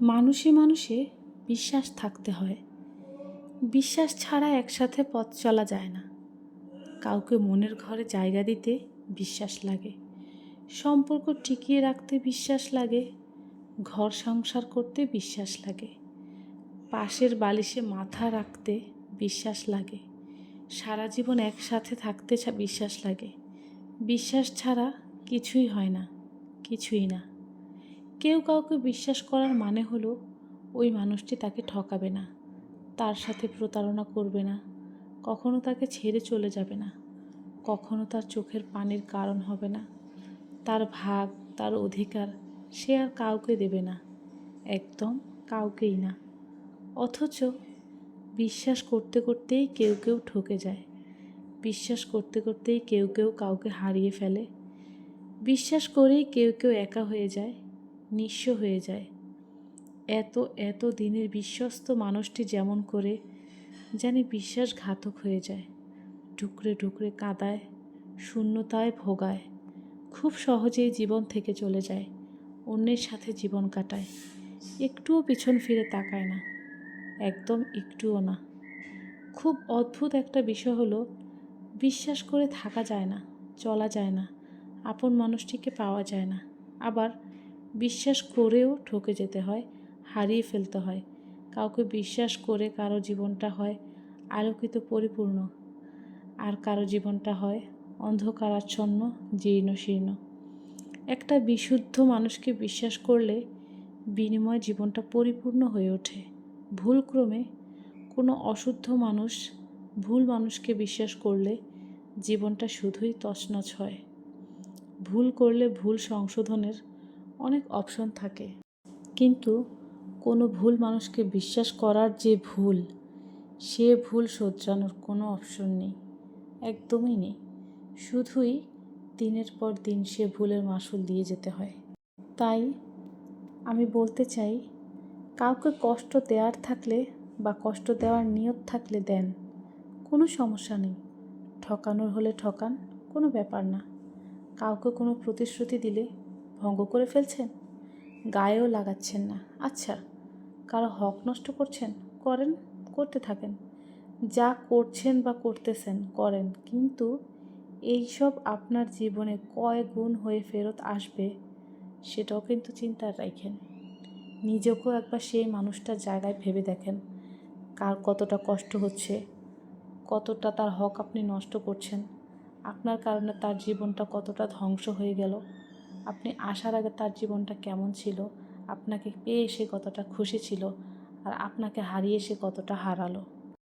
মানুষে মানুষে বিশ্বাস থাকতে হয়। বিশ্বাস ছাড়া একসাথে পথ চলা যায় না। কাউকে মনের ঘরে জায়গা দিতে বিশ্বাস লাগে। সম্পর্ক টিকিয়ে রাখতে বিশ্বাস লাগে। ঘর সংসার করতে বিশ্বাস লাগে। পাশের বালিশে মাথা রাখতে বিশ্বাস লাগে। সারা জীবন একসাথে থাকতে বিশ্বাস লাগে। বিশ্বাস ছাড়া কিছুই হয় না, কিছুই না। কেউ কাউকে বিশ্বাস করার মানে হলো, ওই মানুষটি তাকে ঠকাবে না, তার সাথে প্রতারণা করবে না, কখনো তাকে ছেড়ে চলে যাবে না, কখনো তার চোখের পানির কারণ হবে না, তার ভাগ, তার অধিকার সে আর কাউকে দেবে না, একদম কাউকেই না। অথচ বিশ্বাস করতে করতেই কেউ কেউ ঠকে যায়, বিশ্বাস করতে করতেই কেউ কেউ কাউকে হারিয়ে ফেলে, বিশ্বাস করেই কেউ কেউ একা হয়ে যায় নিঃস্ব হয়ে যায়। এত এত দিনের বিশ্বস্ত মানুষটি যেমন করে জানি বিশ্বাসঘাতক হয়ে যায়। টুকরে টুকরে কাদায়, শূন্যতায় ভোগায়। খুব সহজেই জীবন থেকে চলে যায়, অন্যের সাথে জীবন কাটায়। একটুও পিছন ফিরে তাকায় না, একদম একটুও না। খুব অদ্ভুত একটা বিষয় হলো, বিশ্বাস করে থাকা যায় না, চলা যায় না, আপন মানুষটিকে পাওয়া যায় না। আবার বিশ্বাস করেও ঠকে যেতে হয়, হারিয়ে ফেলতে হয়। কাউকে বিশ্বাস করে কারও জীবনটা হয় আলোকিত পরিপূর্ণ, আর কারও জীবনটা হয় অন্ধকারাচ্ছন্ন জীর্ণ শীর্ণ একটা বিশুদ্ধ মানুষকে বিশ্বাস করলে বিনিময় জীবনটা পরিপূর্ণ হয়ে ওঠে। ভুলক্রমে কোনো অশুদ্ধ মানুষ ভুল মানুষকে বিশ্বাস করলে জীবনটা শুধুই তছনছ হয়। ভুল করলে ভুল সংশোধনের অনেক অপশন থাকে। কিন্তু কোনো ভুল মানুষকে বিশ্বাস করার যে ভুল, সে ভুল শোধরানোর কোনো অপশন নেই। একদমই নেই। শুধুই দিনের পর দিন সে ভুলের মাসুল দিয়ে যেতে হয়। তাই আমি বলতে চাই, কাউকে কষ্ট দেওয়ার থাকলে বা কষ্ট দেওয়ার নিয়ত থাকলে দেন। কোনো সমস্যা নেই। ঠকানোর হলে ঠকান, কোনো ব্যাপার না। কাউকে কোনো প্রতিশ্রুতি দিলে ভঙ্গ করে ফেলছেন? গায়েও লাগাচ্ছেন না। আচ্ছা কারও হক নষ্ট করছেন? করেন, করতে থাকেন। যা করছেন বা করতেছেন, করেন। কিন্তু এইসব আপনার জীবনে কয় গুণ হয়ে ফেরত আসবে, সেটাও কিন্তু চিন্তা রাখেন। নিজেকেও একবার সেই মানুষটার জায়গায় ভেবে দেখেন। কার কতটা কষ্ট হচ্ছে, কতটা তার হক আপনি নষ্ট করছেন, আপনার কারণে তার জীবনটা কতটা ধ্বংস হয়ে গেল। আপনি আসার আগে তার জীবনটা কেমন ছিল? আপনাকে পেয়ে সে কতটা খুশি ছিল? আর আপনাকে হারিয়ে সে কতটা হারালো?